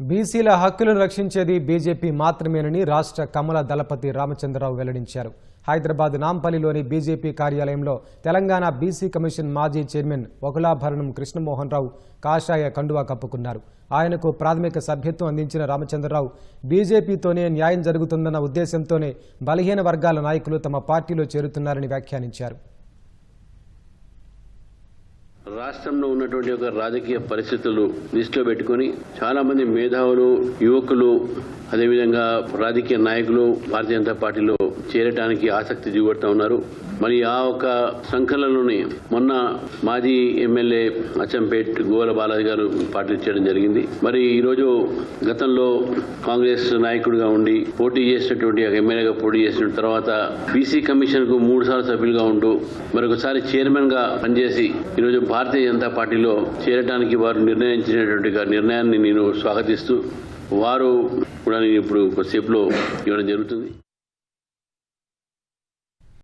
బీసీల హక్కులను రక్షించేది బీజేపీ మాత్రమేనని రాష్ట్ర కమల దళపతి రామచంద్రరావు వెల్లడించారు. హైదరాబాద్ నాంపల్లిలోని బీజేపీ కార్యాలయంలో తెలంగాణ బీసీ కమిషన్ మాజీ చైర్మన్ వకులాభరణం కృష్ణమోహన్ రావు కాషాయ కండువా కప్పుకున్నారు. ఆయనకు ప్రాథమిక సభ్యత్వం అందించిన రామచంద్రరావు బీజేపీతోనే న్యాయం జరుగుతుందన్న ఉద్దేశంతోనే బలహీన వర్గాల నాయకులు తమ పార్టీలో చేరుతున్నారని వ్యాఖ్యానించారు. రాష్ట్రంలో ఉన్నటువంటి ఒక రాజకీయ పరిస్థితులు దృష్టిలో పెట్టుకొని చాలా మంది మేధావులు యువకులు అదేవిధంగా రాజకీయ నాయకులు భారతీయ జనతా పార్టీలో చేరటానికి ఆసక్తి చూపెడతా ఉన్నారు. మరి ఆ ఒక సంకలనంలోని మొన్న మాజీ ఎమ్మెల్యే అచ్చంపేట్ గోవల బాలాజీ గారు పార్టీ చేయడం జరిగింది. మరి ఈరోజు గతంలో కాంగ్రెస్ నాయకుడిగా ఉండి పోటీ చేసినటువంటి ఎమ్మెల్యేగా పోటీ చేసిన తర్వాత బీసీ కమిషన్కు మూడు సార్లు సభ్యులుగా ఉంటూ మరొకసారి చైర్మన్గా పనిచేసి ఈరోజు భారతీయ జనతా పార్టీలో చేరడానికి వారు నిర్ణయించినటువంటి నిర్ణయాన్ని నేను స్వాగతిస్తూ వారు కూడా నేను ఇప్పుడు కొద్దిసేపులో ఇవ్వడం జరుగుతుంది.